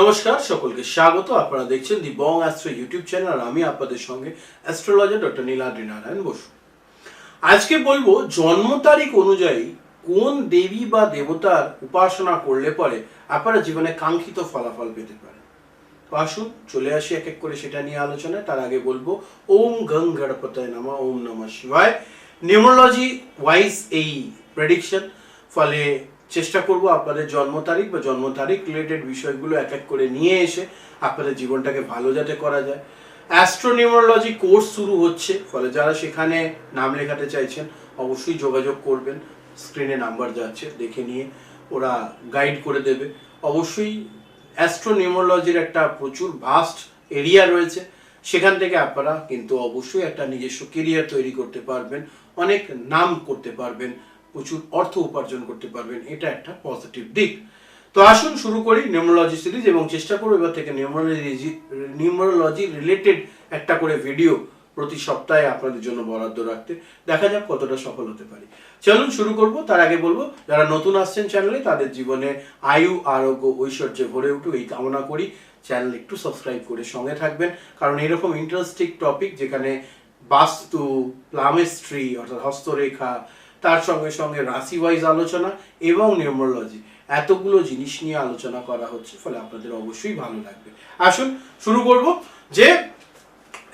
নমস্কার, সকলকে স্বাগত। আপনারা দেখছেন the Bong astro YouTube channel আর আমি আপনাদের সঙ্গে অ্যাস্ট্রোলজার ডক্টর নীলাদ্রি নারায়ণ বসু। আজকে বলব, জন্ম তারিখ অনুযায়ী কোন দেবী বা দেবতার উপাসনা করলে পরে আপনারা জীবনে কাঙ্ক্ষিত ফলাফল পেতে পারেন। আসুন, চলে আসি এক এক করে সেটা নিয়ে আলোচনায়। তার আগে বলব, ওম গং গণপতয় নমঃ, ওম নমঃ শিবায়। নিউমোলজি ওয়াইজ এই প্রেডিকশন ফলে চেষ্টা করব আপনাদের জন্ম তারিখ বা জন্ম তারিখ রিলেটেড বিষয়গুলো এক এক করে নিয়ে এসে আপনাদের জীবনটাকে ভালো যাতে করা যায়। অ্যাস্ট্রোনিউমোলজি কোর্স শুরু হচ্ছে, ফলে যারা সেখানে নাম লেখাতে চাইছেন, অবশ্যই যোগাযোগ করবেন। স্ক্রিনে নাম্বার যাচ্ছে দেখে নিয়ে ওরা গাইড করে দেবে। অবশ্যই অ্যাস্ট্রোনিউমোলজির একটা প্রচুর ভাস্ট এরিয়া রয়েছে। সেখান থেকে আপনারা কিন্তু অবশ্যই একটা নিজস্ব কেরিয়ার তৈরি করতে পারবেন, অনেক নাম করতে পারবেন। প্রচুর অর্থ উপার্জন করতে পারবেন, এটা একটা পজিটিভ দিক। তো আসুন শুরু করি নিউমোলজি সিরিজ এবং চেষ্টা করব এবার থেকে নিউমোলজি নিউমোলজি রিলেটেড একটা করে ভিডিও প্রতি সপ্তাহে আপনাদের জন্য বরাদ্দ রাখতে। দেখা যাক কতটা সফল হতে পারি। চলুন শুরু করব, তার আগে বলব, যারা নতুন আসছেন চ্যানেলে তাদের জীবনে আয়ু, আরোগ্য, ঐশ্বর্যে ভরে উঠুক, এই কামনা করি। চ্যানেল একটু সাবস্ক্রাইব করে সঙ্গে থাকবেন, কারণ এরকম ইন্টারেস্টিং টপিক যেখানে বাস্তু প্লামেস্ট্রি অর্থাৎ হস্তরেখা তার সঙ্গে সঙ্গে রাশি ওয়াইজ আলোচনা এবং নিউমোলজি, এতগুলো জিনিস নিয়ে আলোচনা করা হচ্ছে, ফলে আপনাদের অবশ্যই ভালো লাগবে। আসুন, শুরু করব যে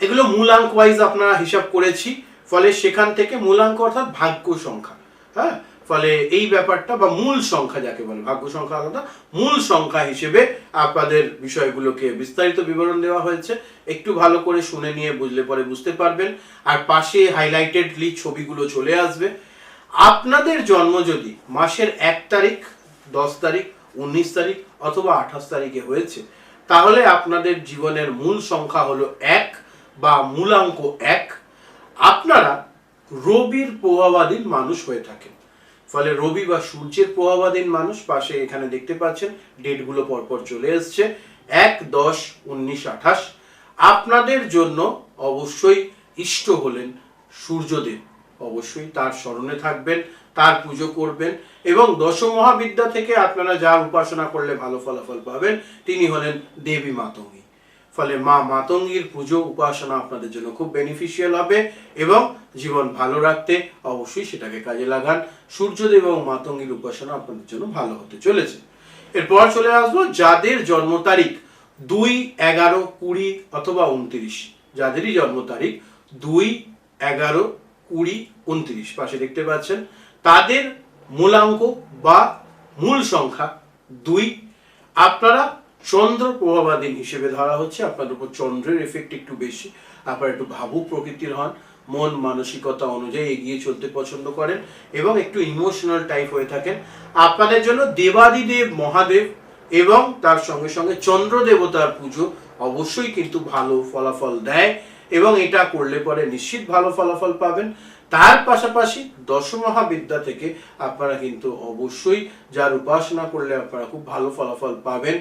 এগুলো মূলাঙ্ক ওয়াইজ আপনারা হিসাব করেছি, ফলে সেখান থেকে মূলাঙ্ক অর্থাৎ ভাগ্য সংখ্যা হ্যাঁ? ফলে এই ব্যাপারটা বা মূল সংখ্যা যাকে বলে, ভাগ্য সংখ্যা আলাদা, মূল সংখ্যা হিসেবে আপনাদের বিষয়গুলোকে বিস্তারিত বিবরণ দেওয়া হয়েছে। একটু ভালো করে শুনে নিয়ে বুঝলে পরে বুঝতে পারবেন। আর পাশে হাইলাইটেডলি ছবিগুলো চলে আসবে। আপনাদের জন্ম যদি মাসের এক তারিখ, দশ তারিখ, উনিশ তারিখ অথবা আঠাশ তারিখে হয়েছে, তাহলে আপনাদের জীবনের মূল সংখ্যা হলো এক বা মূলাঙ্ক এক। আপনারা রবির প্রভাবাধীন মানুষ হয়ে থাকেন। ফলে রবি বা সূর্যের প্রভাবাধীন মানুষ পাশে এখানে দেখতে পাচ্ছেন, ডেটগুলো পরপর চলে এসছে। এক, দশ, উনিশ, আঠাশ। আপনাদের জন্য অবশ্যই ইষ্ট হলেন সূর্যদেব। অবশ্যই তার স্মরণে থাকবেন, তার পুজো করবেন এবং দশ মহাবিদ্যা থেকে আপনারা যার উপাসনা করলে ভালো ফলাফল পাবেন, তিনি হলেন দেবী মাতঙ্গী। ফলে মা মাতঙ্গীর পুজো উপাসনা আপনাদের জন্য খুব বেনিফিশিয়াল হবে এবং জীবন ভালো রাখতে অবশ্যই সেটাকে কাজে লাগান। সূর্যদেব এবং মাতঙ্গীর উপাসনা আপনাদের জন্য ভালো হতে চলেছে। এরপর চলে আসব যাদের জন্ম তারিখ দুই এগারো কুড়ি অথবা উনত্রিশ। যাদেরই জন্ম তারিখ দুই এগারো কুড়ি, উনত্রিশ পাশে দেখতে পাচ্ছেন। তাদের মূলাঙ্ক বা মূল সংখ্যা দুই। আপনারা চন্দ্র হিসেবে ধরা হচ্ছে, আপনাদের উপর চন্দ্রের এফেক্ট একটু বেশি। আপনারা একটু ভাবুক প্রকৃতির হন, মন মানসিকতা অনুযায়ী এগিয়ে চলতে পছন্দ করেন এবং একটু ইমোশনাল টাইপ হয়ে থাকেন। আপনাদের জন্য দেবাদিদেব মহাদেব এবং তার সঙ্গে সঙ্গে চন্দ্র দেবতার পুজো অবশ্যই কিন্তু ভালো ফলাফল দেয়। এবং এটা করলে পরে নিশ্চিত ভালো ফলাফল পাবেন। তার পাশাপাশি দশমহাবিদ্যা থেকে আপনারা কিন্তু অবশ্যই যার উপাসনা করলে আপনারা খুব ভালো ফলাফল পাবেন,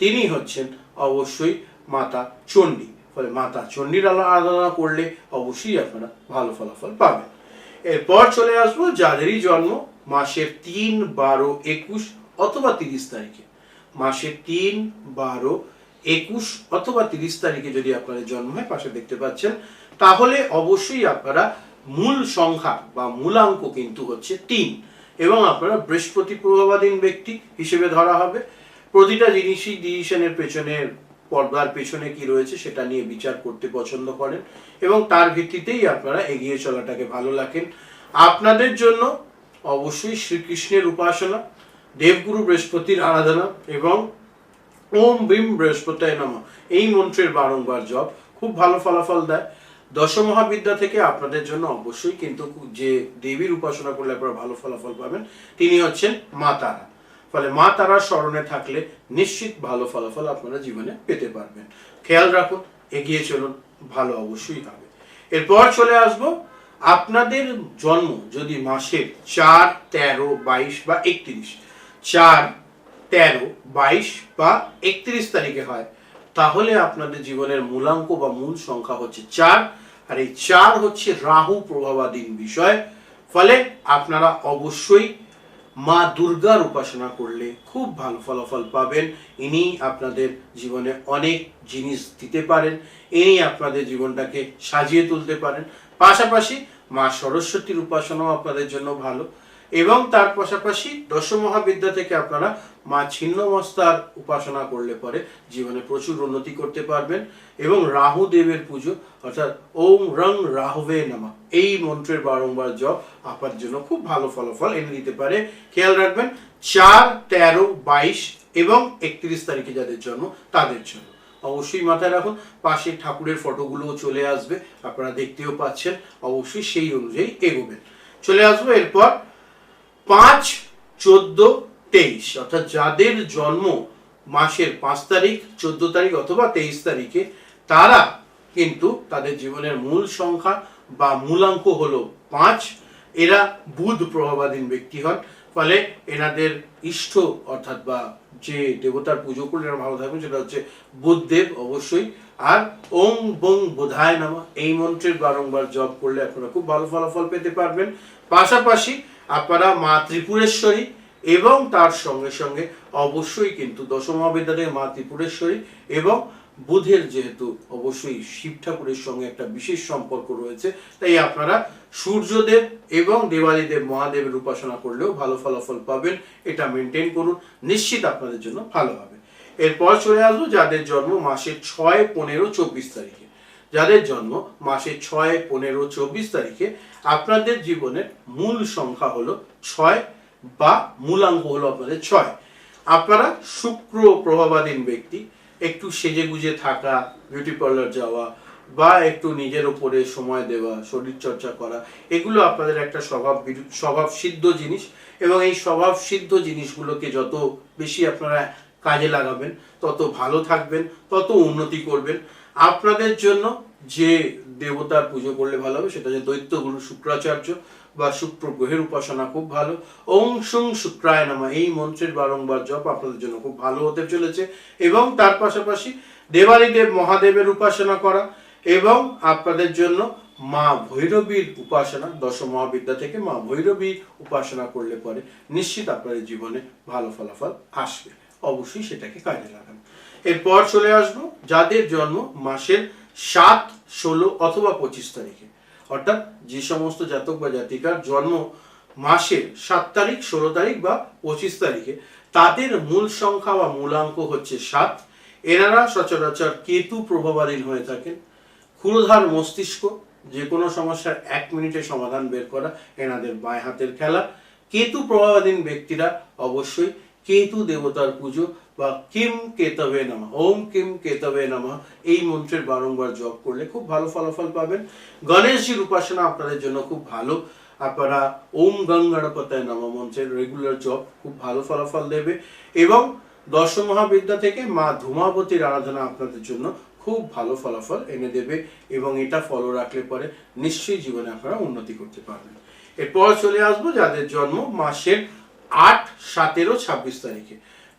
তিনি হচ্ছেন অবশ্যই মাতা চণ্ডী। ফলে মাতা চণ্ডীর আরাধনা করলে অবশ্যই আপনারা ভালো ফলাফল পাবেন। এরপর চলে আসব যাদেরই জন্ম মাসের তিন বারো একুশ অথবা তিরিশ তারিখে। মাসের তিন বারো একুশ অথবা তিরিশ তারিখে যদি আপনাদের জন্ম হয়, পাশে দেখতে পাচ্ছেন, তাহলে অবশ্যই আপনারা মূল সংখ্যা বা মূলাঙ্ক কিন্তু হচ্ছে তিন এবং আপনারা বৃহস্পতি প্রভাবাধীন ব্যক্তি হিসেবে ধরা হবে। প্রতিটা জিনিসই ডিসিশনের পেছনে, পর্দার পেছনে কি রয়েছে সেটা নিয়ে বিচার করতে পছন্দ করেন এবং তার ভিত্তিতেই আপনারা এগিয়ে চলাটাকে ভালো লাগেন আপনাদের জন্য অবশ্যই শ্রীকৃষ্ণের উপাসনা, দেবগুরু বৃহস্পতির আরাধনা এবং ওম বিম বৃহস্পতায় নম। এই মন্ত্রের বারংবার জপ খুব ভালো ফলাফল দেয়। দশমহাবিদ্যা থেকে আপনাদের জন্য অবশ্যই কিন্তু যে দেবীর উপাসনা করলে আপনারা ভালো ফলাফল পাবেন, তিনি হচ্ছেন মা তারা। ফলে মা তারার স্মরণে থাকলে নিশ্চিত ভালো ফলাফল আপনারা জীবনে পেতে পারবেন। খেয়াল রাখুন, এগিয়ে চলুন, ভালো অবশ্যই হবে। এরপর চলে আসব, আপনাদের জন্ম যদি মাসের চার, তেরো, বাইশ বা একত্রিশ, চার তেরো, বাইশ বা একত্রিশ তারিখে হয়। তাহলে আপনাদের জীবনের মূলাঙ্ক বা মূল সংখ্যা হচ্ছে চার, আর এই চার হচ্ছে রাহু প্রভাবাধীন বিষয়। ফলে আপনারা অবশ্যই মা দুর্গার উপাসনা করলে খুব ভালো ফলাফল পাবেন। ইনি আপনাদের জীবনে অনেক জিনিস দিতে পারেন। ইনি আপনাদের জীবনটাকে সাজিয়ে তুলতে পারেন। পাশাপাশি মা সরস্বতীর উপাসনাও আপনাদের জন্য ভালো। এবং তার পাশাপাশি দশ মহাবিদ্যা থেকে আপনারা মা ছিন্নমস্তার উপাসনা করলে পরে জীবনে প্রচুর উন্নতি করতে পারবেন। এবং রাহু দেবের পুজো, অর্থাৎ ওম রং রাহবে নামা, এই মন্ত্রের বারংবার জপ আপনার জন্য খুব ভালো ফলাফল এনে দিতে পারে। খেয়াল রাখবেন, চার, তেরো, বাইশ এবং একত্রিশ তারিখে যাদের জন্ম, তাদের জন্য অবশ্যই মাথায় রাখুন, পাশে ঠাকুরের ফটোগুলোও চলে আসবে, আপনারা দেখতেও পাচ্ছেন, অবশ্যই সেই অনুযায়ী এগোবেন। চলে আসব এরপর পাঁচ, চোদ্দ, তেইশ। অর্থাৎ যাদের জন্ম মাসের পাঁচ তারিখ, চোদ্দ তারিখ অথবা তেইশ তারিখে, তারা কিন্তু তাদের জীবনের মূল সংখ্যা বা মূলাঙ্ক হলো পাঁচ। এরা বুধ প্রভাবাধীন ব্যক্তি হন, ফলে এনাদের ইষ্ট অর্থাৎ বা যে দেবতার পুজো করলে এরা ভালো থাকবেন, সেটা হচ্ছে বুধদেব অবশ্যই। আর ওং বং বোধায় নামা, এই মন্ত্রের বারংবার জপ করলে আপনারা খুব ভালো ফলাফল পেতে পারবেন। পাশাপাশি আপনারা মা ত্রিপুরেশ্বরী এবং তার সঙ্গে সঙ্গে অবশ্যই কিন্তু দশমহাবিদ্যা থেকে মা ত্রিপুরেশ্বরী এবং বুধের যেহেতু অবশ্যই শিব ঠাকুরের সঙ্গে একটা বিশেষ সম্পর্ক রয়েছে, তাই আপনারা সূর্যদেব এবং দেবাদিদেব মহাদেবের উপাসনা করলেও ভালো ফলাফল পাবেন। এটা মেনটেন করুন। নিশ্চিত আপনাদের জন্য ভালো হবে। এরপর চলে আসব যাদের জন্ম মাসের ছয়, পনেরো, চব্বিশ তারিখে। যাদের জন্ম মাসের ছয়, পনেরো, চব্বিশ তারিখে, আপনাদের জীবনের মূল সংখ্যা হলো ছয় বা মূলাঙ্ক হলো আপনাদের ছয়। আপনারা শুক্র প্রভাবাধীন ব্যক্তি, একটু সেজে গুজে থাকা বিউটি পার্লার যাওয়া, বা একটু নিজের ওপরে সময় দেওয়া, শরীর চর্চা করা, এগুলো আপনাদের একটা স্বভাব স্বভাব সিদ্ধ জিনিস। এবং এই স্বভাব সিদ্ধ জিনিসগুলোকে যত বেশি আপনারা কাজে লাগাবেন, তত ভালো থাকবেন, তত উন্নতি করবেন। আপনাদের জন্য যে দেবতার পুজো করলে ভালো হবে, সেটা হচ্ছে দৈত্যগুরু শুক্রাচার্য বা শুক্র গ্রহের উপাসনা খুব ভালো। ওং সুং শুক্রায় নামা, এই মন্ত্রের বারংবার জপ আপনাদের জন্য খুব ভালো হতে চলেছে। এবং তার পাশাপাশি দেবাদিদেব মহাদেবের উপাসনা করা এবং আপনাদের জন্য মা ভৈরবীর উপাসনা দশ মহাবিদ্যা থেকে মা ভৈরবীর উপাসনা করলে পরে নিশ্চিত আপনাদের জীবনে ভালো ফলাফল আসবে। অবশ্যই সেটাকে কাজে লাগান এরপর চলে আসব যাদের জন্ম মাসের সাত, ষোলো অথবা পঁচিশ তারিখে। অর্থাৎ যে সমস্ত জাতক বা জাতিকার জন্ম মাসের সাত তারিখ, ষোলো তারিখ বা পঁচিশ তারিখে, তাদের মূল সংখ্যা বা মূলাঙ্ক হচ্ছে সাত। এনারা সচরাচর কেতু প্রভাবাধীন হয়ে থাকেন। ক্ষুরধার মস্তিষ্ক, যে কোনো সমস্যার এক মিনিটে সমাধান বের করা এনাদের বাঁ হাতের খেলা। কেতু প্রভাবাধীন ব্যক্তিরা অবশ্যই কেতু দেবতার পুজো বা কিম কেতবে নামা, ওম কিম কেতবে নামা, এই মন্ত্রের বারংবার জপ করলে খুব ভালো ফলাফল পাবেন। গণেশজির উপাসনা আপনাদের জন্য খুব ভালো। আপনারা ওম গঙ্গাড়পতায় নামা মন্ত্রের রেগুলার জপ খুব ভালো ফলাফল দেবে। এবং দশ মহাবিদ্যা থেকে মা ধূমাবতীর আরাধনা আপনাদের জন্য খুব ভালো ফলাফল এনে দেবে এবং এটা ফলো রাখলে পরে নিশ্চয়ই জীবনে আপনারা উন্নতি করতে পারবেন। এরপর চলে আসব যাদের জন্ম মাসের আট সতেরো ছাব্বিশ তারিখে।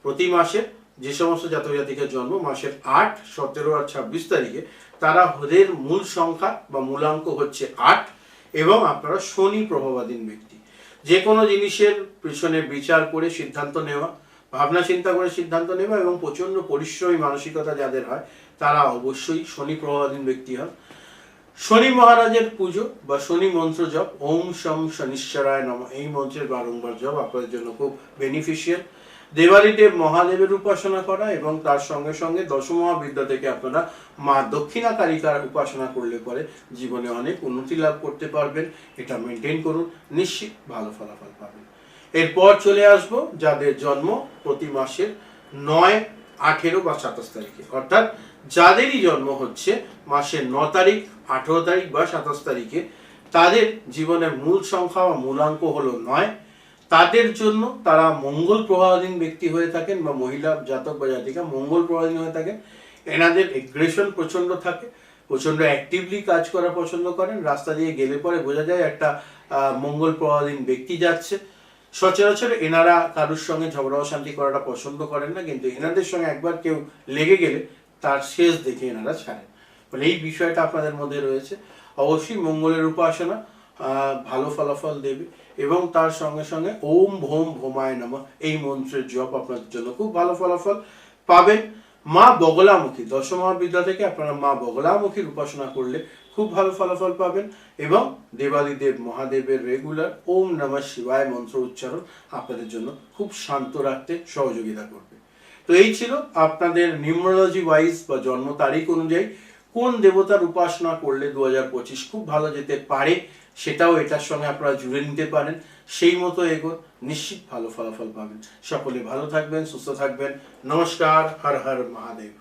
প্রতি মাসে যে সমস্ত জাতক জাতিকের জন্ম, মাসের আট সতেরো আর ছাব্বিশ তারিখে তারা ওদের মূল সংখ্যা বা মূলাঙ্ক হচ্ছে আট এবং আপনারা শনি প্রভাবাধীন ব্যক্তি। যে কোনো জিনিসের পিছনে বিচার করে সিদ্ধান্ত নেওয়া, ভাবনা চিন্তা করে সিদ্ধান্ত নেওয়া এবং প্রচণ্ড পরিশ্রমী মানসিকতা যাদের হয়, তারা অবশ্যই শনি প্রভাবাধীন ব্যক্তি হন। শনি মহারাজের পুজো বা শনি মন্ত্র জপ, ওম শম শনিশ্বরায় নম। এই মন্ত্রের বারংবার জপ আপনাদের জন্য খুব বেনিফিশিয়াল দেবাদিদেব মহাদেবের উপাসনা করা এবং তার সঙ্গে সঙ্গে দশমহাবিদ্যা থেকে আপনারা মা দক্ষিণা কালিকার উপাসনা করলে পরে জীবনে অনেক উন্নতি লাভ করতে পারবেন। এটা মেনটেন করুন, নিশ্চিত ভালো ফলাফল পাবেন। এরপর চলে আসব যাদের জন্ম প্রতি মাসের নয় আঠেরো বা সাতাশ তারিখে। অর্থাৎ যাদেরই জন্ম হচ্ছে মাসের ন তারিখ, আঠেরো তারিখ বা সাতাশ তারিখে, তাদের জীবনের মূল সংখ্যা বা মূলাঙ্ক হলো নয়। তাদের জন্য তারা মঙ্গল প্রভাবাধীন ব্যক্তি হয়ে থাকেন বা মহিলা, জাতক বা জাতিকা মঙ্গল প্রভাবাধীন হয়ে থাকেন। এনাদের এগ্রেশন প্রচণ্ড থাকে প্রচণ্ড অ্যাক্টিভলি কাজ করা পছন্দ করেন। রাস্তা দিয়ে গেলে পরে বোঝা যায় একটা মঙ্গল প্রভাবাধীন ব্যক্তি যাচ্ছে। সচরাচর এনারা কারোর সঙ্গে ঝগড়া অশান্তি করাটা পছন্দ করেন না, কিন্তু এনাদের সঙ্গে একবার কেউ লেগে গেলে তার শেষ দেখে এনারা ছাড়েন। ফলে এই বিষয়টা আপনাদের মধ্যে রয়েছে। অবশ্যই মঙ্গলের উপাসনা ভালো ফলাফল দেবে এবং তার সঙ্গে সঙ্গে ওম ভোম ভোমায় নম এই মন্ত্রের জপ আপনাদের জন্য খুব ভালো ফলাফল পাবেন। মা বগলামুখী দশমহাবিদ্যা থেকে আপনারা মা বগলামুখীর উপাসনা করলে খুব ভালো ফলাফল পাবেন এবং দেবাদিদেব মহাদেবের রেগুলার ওম নমঃ শিবায় মন্ত্র উচ্চারণ আপনাদের জন্য খুব শান্ত রাখতে সহযোগিতা করবে। তো এই ছিল আপনাদের নিউমোলজি ওয়াইজ বা জন্ম তারিখ অনুযায়ী কোন দেবতার উপাসনা করলে দু খুব ভালো যেতে পারে সেটাও এটার সঙ্গে আপনারা জুড়ে নিতে পারেন। সেই মতো এগো নিশ্চিত ভালো ফলাফল পাবেন। সকলে ভালো থাকবেন, সুস্থ থাকবেন। নমস্কার, হর হর মহাদেব।